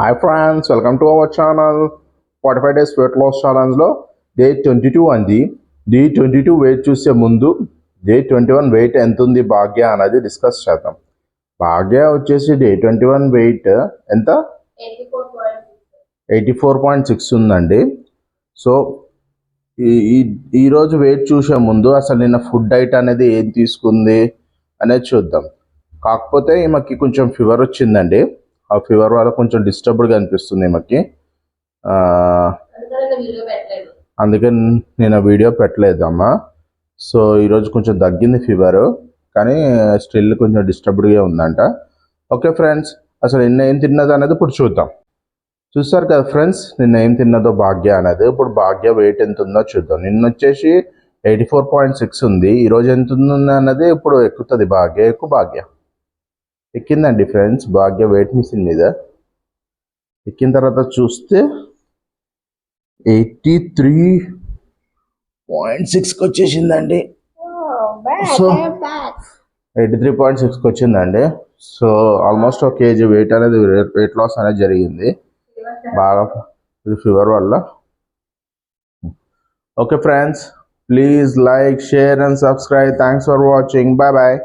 Hi friends welcome to our channel forty five days weight loss ఛాలెంజ్లో day twenty two అంది. Day twenty two weight చూసే ముందు day twenty one weight ఎంత ఉంది భాగ్య అనేది discuss చేద్దాం. భాగ్య వచ్చేసి డే ట్వంటీ వన్ వెయిట్ ఎంత? ఎయిటీ ఫోర్ పాయింట్ సిక్స్ ఉందండి. సో ఈ ఈ- ఈరోజు వెయిట్ చూసే ముందు అసలు నిన్న ఫుడ్ డైట్ అనేది ఏం తీసుకుంది అనేది చూద్దాం. కాకపోతే ఈమెకి కొంచెం ఫీవర్ వచ్చిందండి. ఆ ఫీవర్ వల్ల కొంచెం డిస్టర్బ్డ్గా అనిపిస్తుంది ఈమెకి. అందుకని నేను ఆ వీడియో పెట్టలేదమ్మా. సో ఈరోజు కొంచెం తగ్గింది ఫీవర్ కానీ స్టిల్ కొంచెం డిస్టర్బ్డ్గా ఉందంట. ఓకే ఫ్రెండ్స్ అసలు నిన్న ఏం తిన్నది అనేది ఇప్పుడు చూద్దాం. చూస్తారు కదా ఫ్రెండ్స్ నిన్న ఏం తిన్నదో భాగ్య అనేది ఇప్పుడు భాగ్య వెయిట్ ఎంత ఉందో చూద్దాం. నిన్న వచ్చేసి ఎయిటీ ఫోర్ పాయింట్ సిక్స్ ఉంది. ఈరోజు ఎంత ఉంది అన్నది ఇప్పుడు ఎక్కుతుంది భాగ్య. ఎక్కువ భాగ్య. ఎక్కిందండి ఫ్రెండ్స్ భాగ్య వెయిట్ మిషన్ మీద. ఎక్కిన తర్వాత చూస్తే ఎయిటీ త్రీ పాయింట్ సిక్స్కి వచ్చేసిందండి. సో ఎయిటీ త్రీ పాయింట్ సిక్స్కి వచ్చిందండి. సో ఆల్మోస్ట్ ఒక కేజీ వెయిట్ అనేది వెయిట్ లాస్ అనేది జరిగింది. బాగా ఇది ఫీవర్ వల్ల. Okay friends please like share and subscribe. Thanks for watching bye bye